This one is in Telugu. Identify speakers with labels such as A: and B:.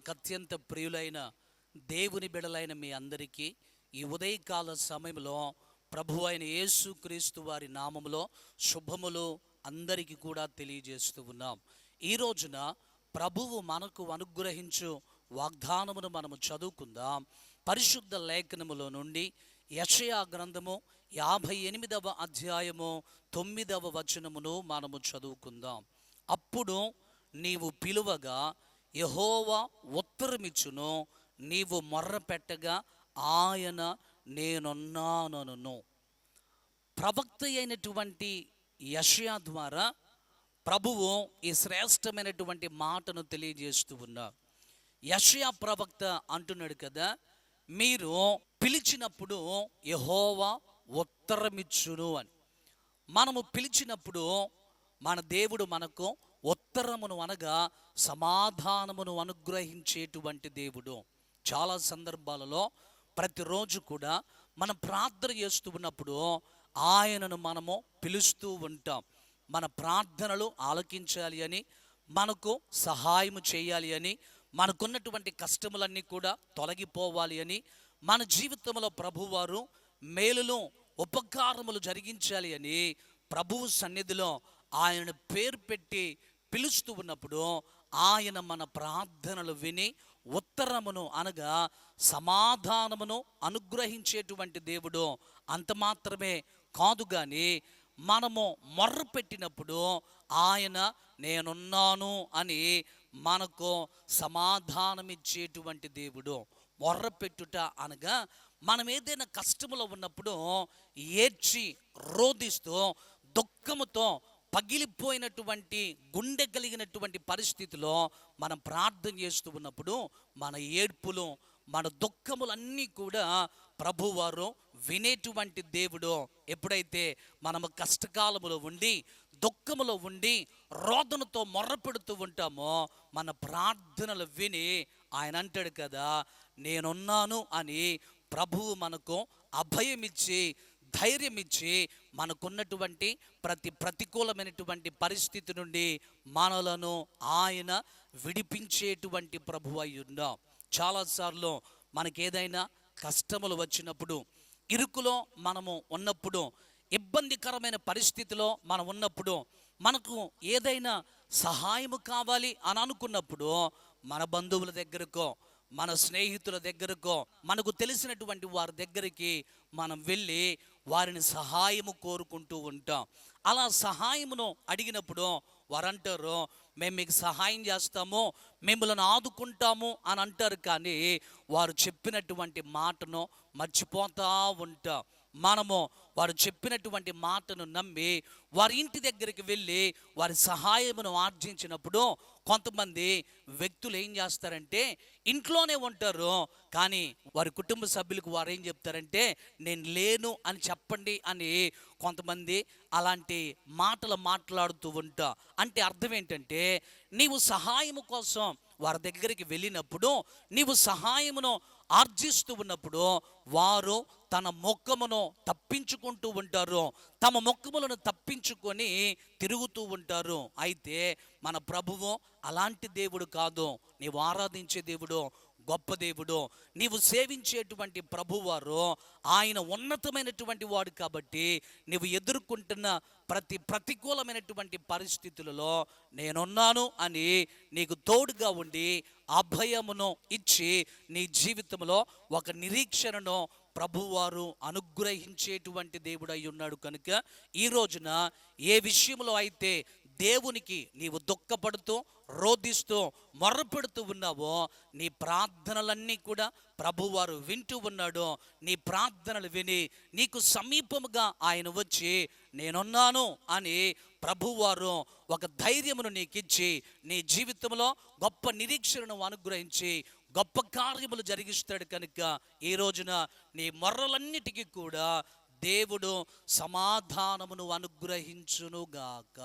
A: నాకు అత్యంత ప్రియులైన దేవుని బిడలైన మీ అందరికీ ఈ ఉదయకాల సమయంలో ప్రభు అయిన యేసుక్రీస్తు వారి నామములో శుభములు అందరికీ కూడా తెలియజేస్తూ ఉన్నాం. ఈ రోజున ప్రభువు మనకు అనుగ్రహించు వాగ్దానమును మనము చదువుకుందాం. పరిశుద్ధ లేఖనములో నుండి యషయా గ్రంథము యాభై ఎనిమిదవ అధ్యాయము తొమ్మిదవ వచనమును మనము చదువుకుందాం. అప్పుడు నీవు పిలువగా యహోవా ఉత్తరమిచ్చును నీవు మొర్ర పెట్టగా ఆయన నేనున్నానను ప్రవక్త అయినటువంటి యషయా ద్వారా ప్రభువు ఈ శ్రేష్టమైనటువంటి మాటను తెలియజేస్తూ ఉన్నారు. యషయా ప్రవక్త అంటున్నాడు కదా మీరు పిలిచినప్పుడు యహోవా ఉత్తరమిచ్చును అని. మనము పిలిచినప్పుడు మన దేవుడు మనకు ఉత్తరమును అనగా సమాధానమును అనుగ్రహించేటువంటి దేవుడు. చాలా సందర్భాలలో ప్రతిరోజు కూడా మనం ప్రార్థన చేస్తూ ఉన్నప్పుడు ఆయనను మనము పిలుస్తూ ఉంటాం. మన ప్రార్థనలు ఆలకించాలి అని మనకు సహాయం చేయాలి అని మనకున్నటువంటి కష్టములన్నీ కూడా తొలగిపోవాలి అని మన జీవితంలో ప్రభువారు మేలులు ఉపకారములు జరిగించాలి అని ప్రభువు సన్నిధిలో ఆయన పేరు పెట్టి పిలుస్తూ ఉన్నప్పుడు ఆయన మన ప్రార్థనలు విని ఉత్తరమును అనగా సమాధానమును అనుగ్రహించేటువంటి దేవుడు అంత మాత్రమే కాదు కానీ మనము మొర్ర పెట్టినప్పుడు ఆయన నేనున్నాను అని మనకు సమాధానమిచ్చేటువంటి దేవుడు. మొర్ర పెట్టుట అనగా మనం ఏదైనా కష్టములో ఉన్నప్పుడు ఏడ్చి రోధిస్తూ దుఃఖముతో పగిలిపోయినటువంటి గుండె కలిగినటువంటి పరిస్థితిలో మనం ప్రార్థన చేస్తూ ఉన్నప్పుడు మన ఏడ్పులు మన దుఃఖములన్నీ కూడా ప్రభువారు వినేటువంటి దేవుడు. ఎప్పుడైతే మనము కష్టకాలములో ఉండి దుఃఖములో ఉండి రోదనతో మొర్రపెడుతూ ఉంటామో మన ప్రార్థనలు విని ఆయన అంటాడు కదా నేనున్నాను అని ప్రభువు మనకు అభయమిచ్చి ధైర్యం ఇచ్చి మనకున్నటువంటి ప్రతి ప్రతికూలమైనటువంటి పరిస్థితి నుండి మనలను ఆయన విడిపించేటువంటి ప్రభు అయి ఉన్నాం. చాలాసార్లు మనకేదైనా కష్టములు వచ్చినప్పుడు ఇరుకులో మనము ఉన్నప్పుడు ఇబ్బందికరమైన పరిస్థితిలో మనం ఉన్నప్పుడు మనకు ఏదైనా సహాయము కావాలి అని అనుకున్నప్పుడు మన బంధువుల దగ్గరకో మన స్నేహితుల దగ్గరకో మనకు తెలిసినటువంటి వారి దగ్గరికి మనం వెళ్ళి వారిని సహాయము కోరుకుంటూ ఉంటాం. అలా సహాయమును అడిగినప్పుడు వారంటారు మేము మీకు సహాయం చేస్తాము మిమ్మల్ని ఆదుకుంటాము అని అంటారు కానీ వారు చెప్పినటువంటి మాటను మర్చిపోతూ ఉంటాం. మనము వారు చెప్పినటువంటి మాటను నమ్మి వారి ఇంటి దగ్గరికి వెళ్ళి వారి సహాయమును ఆర్జించినప్పుడు కొంతమంది వ్యక్తులు ఏం చేస్తారంటే ఇంట్లోనే ఉంటారు. కానీ వారి కుటుంబ సభ్యులకు వారు ఏం చెప్తారంటే నేను లేను అని చెప్పండి అని కొంతమంది అలాంటి మాటలు మాట్లాడుతూ ఉంటా. అంటే అర్థం ఏంటంటే నీవు సహాయము కోసం వారి దగ్గరికి వెళ్ళినప్పుడు నీవు సహాయమును ఆర్జిస్తూ ఉన్నప్పుడు వారు తన మొక్కమును తప్పించుకుంటూ ఉంటారు. తమ మొక్కములను తప్పించుకొని తిరుగుతూ ఉంటారు. అయితే మన ప్రభువు అలాంటి దేవుడు కాదు. నీవు ఆరాధించే దేవుడు. గొప్ప దేవుడు. నీవు సేవించేటువంటి ప్రభువారు ఆయన ఉన్నతమైనటువంటి వాడు కాబట్టి నీవు ఎదుర్కొంటున్న ప్రతి ప్రతికూలమైనటువంటి పరిస్థితులలో నేనున్నాను అని నీకు తోడుగా ఉండి అభయమును ఇచ్చి నీ జీవితంలో ఒక నిరీక్షణను ప్రభువారు అనుగ్రహించేటువంటి దేవుడై ఉన్నాడు కనుక ఈ రోజున ఏ విషయంలో అయితే దేవునికి నీవు దుఃఖపడుతూ రోధిస్తూ మొర్రపెడుతూ ఉన్నావో నీ ప్రార్థనలన్నీ కూడా ప్రభువారు వింటూ ఉన్నాడు. నీ ప్రార్థనలు విని నీకు సమీపముగా ఆయన వచ్చి నేనున్నాను అని ప్రభువారు ఒక ధైర్యమును నీకిచ్చి నీ జీవితంలో గొప్ప నిరీక్షణను అనుగ్రహించి గొప్ప కార్యములు జరిగిస్తాడు కనుక ఈ రోజున నీ మొర్రలన్నిటికీ కూడా దేవుడు సమాధానమును అనుగ్రహించునుగాక.